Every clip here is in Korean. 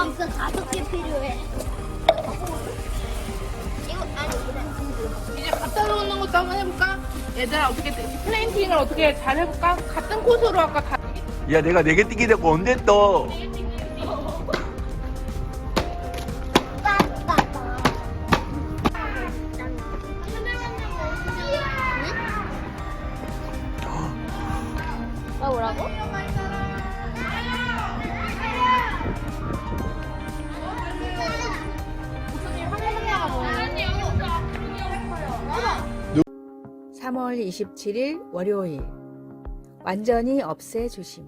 아, 그 다섯 개 필요해. 이거 아니. 이제 갖다 놓는 것도 한번 해볼까? 얘들아 어떻게 플레인팅을 어떻게 잘 해볼까? 같은 코스로 아까 다야 내가 네개 뛰게 되고 언제. 응? 어, 뭐라고? 3월 27일 월요일 완전히 없애 주심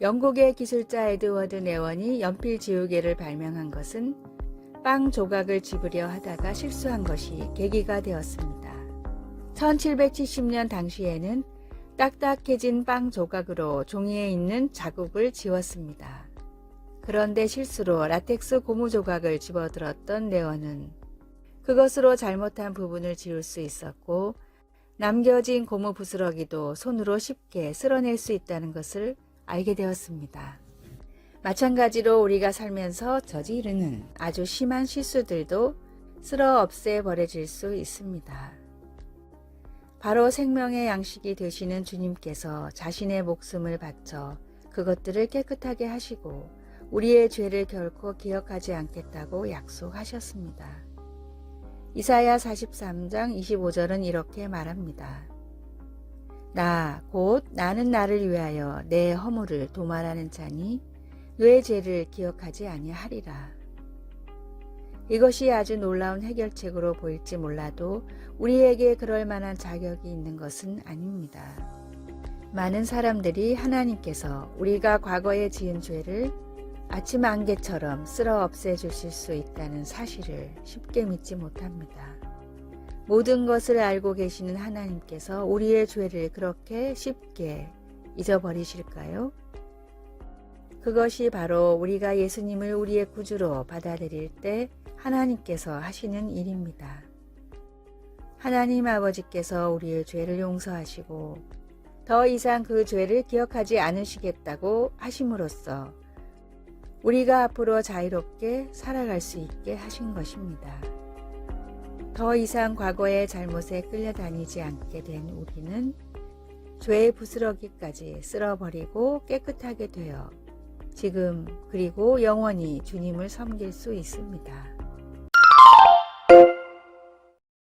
영국의 기술자 에드워드 네원이 연필 지우개를 발명한 것은 빵 조각을 집으려 하다가 실수한 것이 계기가 되었습니다. 1770년 당시에는 딱딱해진 빵 조각으로 종이에 있는 자국을 지웠습니다. 그런데 실수로 라텍스 고무 조각을 집어들었던 네원은 그것으로 잘못한 부분을 지울 수 있었고 남겨진 고무 부스러기도 손으로 쉽게 쓸어낼 수 있다는 것을 알게 되었습니다. 마찬가지로 우리가 살면서 저지르는 아주 심한 실수들도 쓸어 없애 버려질 수 있습니다. 바로 생명의 양식이 되시는 주님께서 자신의 목숨을 바쳐 그것들을 깨끗하게 하시고 우리의 죄를 결코 기억하지 않겠다고 약속하셨습니다. 이사야 43장 25절은 이렇게 말합니다. 나, 곧 나는 나를 위하여 내 허물을 도말하는 자니 뇌 죄를 기억하지 아니하리라. 이것이 아주 놀라운 해결책으로 보일지 몰라도 우리에게 그럴 만한 자격이 있는 것은 아닙니다. 많은 사람들이 하나님께서 우리가 과거에 지은 죄를 아침 안개처럼 쓸어 없애 주실 수 있다는 사실을 쉽게 믿지 못합니다. 모든 것을 알고 계시는 하나님께서 우리의 죄를 그렇게 쉽게 잊어버리실까요? 그것이 바로 우리가 예수님을 우리의 구주로 받아들일 때 하나님께서 하시는 일입니다. 하나님 아버지께서 우리의 죄를 용서하시고 더 이상 그 죄를 기억하지 않으시겠다고 하심으로써 우리가 앞으로 자유롭게 살아갈 수 있게 하신 것입니다. 더 이상 과거의 잘못에 끌려다니지 않게 된 우리는 죄의 부스러기까지 쓸어버리고 깨끗하게 되어 지금 그리고 영원히 주님을 섬길 수 있습니다.